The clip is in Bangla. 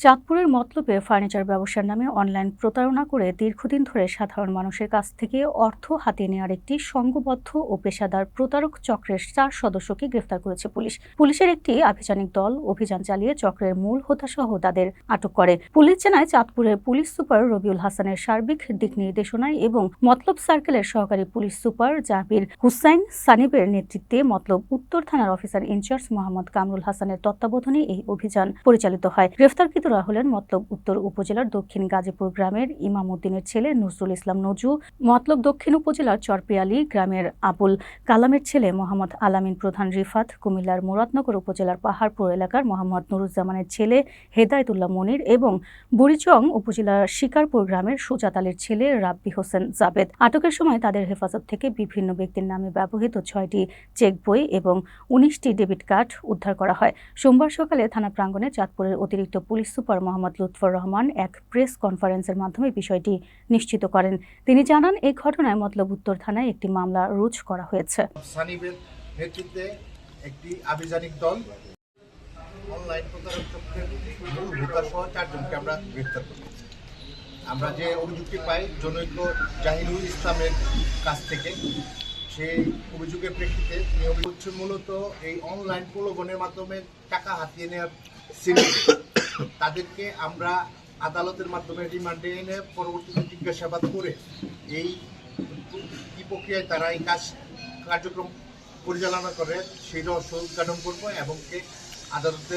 চাঁদপুরের মতলবে ফার্নিচার ব্যবসার নামে অনলাইন প্রতারণা করে দীর্ঘদিন ধরে সাধারণ মানুষের কাছ থেকে অর্থ হাতিয়ে নেওয়ার একটি সংঘবদ্ধ ও পেশাদার প্রতারক চক্রের চার সদস্যকে গ্রেফতার করেছে পুলিশ। পুলিশের একটি আভিযানিক দল অভিযান চালিয়ে চক্রের মূল হোতাসহ তাদের আটক করে। পুলিশ জানায়, চাঁদপুরের পুলিশ সুপার রবিউল হাসানের সার্বিক দিক নির্দেশনায় এবং মতলব সার্কেলের সহকারী পুলিশ সুপার জাবির হুসাইন সানিবের নেতৃত্বে মতলব উত্তর থানার অফিসার ইনচার্জ মোহাম্মদ কামরুল হাসানের তত্ত্বাবধানে এই অভিযান পরিচালিত হয়। গ্রেফতারকৃতরা হলেন মতলব উত্তর উপজেলার দক্ষিণ গাজীপুর গ্রামের ইমাম উদ্দিনের ছেলে নজরুল ইসলাম নজু মতলব দক্ষিণ উপজেলার চরপিয়ালি গ্রামের আবুল কালামের ছেলে মোহাম্মদ আলামিন প্রধান রিফাত, কুমিল্লার মুরাদনগর উপজেলার পাহাড়পুর এলাকার মোহাম্মদ নুরুজ্জামানের ছেলে হেদায়তুল্লাহ মনির এবং বুড়িচং উপজেলার শিকারপুর গ্রামের সুজাত আলীর ছেলে রাব্বি হোসেন জাবেদ। আটকের সময় তাদের হেফাজত থেকে বিভিন্ন ব্যক্তির নামে ব্যবহৃত ছয়টি চেক বই এবং উনিশটি ডেবিট কার্ড উদ্ধার করা হয়। সোমবার সকালে থানা প্রাঙ্গণে চাঁদপুরের অতিরিক্ত পুলিশ সুপার মোহাম্মদ লুৎফর রহমান এক প্রেস কনফারেন্সের মাধ্যমে বিষয়টি নিশ্চিত করেন। তিনি জানান এই ঘটনায় মতলব উত্তর থানায় একটি মামলা রুজ করা হয়েছে। নেতৃত্বে একটি আভিযানিক দল অনলাইন প্রতারক আমরা গ্রেফতার আমরা যে অভিযোগটি পাই, জনৈক জাহিরুল ইসলামের কাছ থেকে, সেই অভিযোগের প্রেক্ষিতে তিনি অভিযোগ মূলত এই অনলাইন প্রলোভনের মাধ্যমে টাকা হাতিয়ে নেওয়ার তাদেরকে আমরা আদালতের মাধ্যমে রিমান্ডে এনে পরবর্তীতে জিজ্ঞাসাবাদ করে এই কি প্রক্রিয়ায় তারা এই কাজ কার্যক্রম পরিচালনা করে, সেই রহস্য উদ্ঘাটন করব এবং আদালতে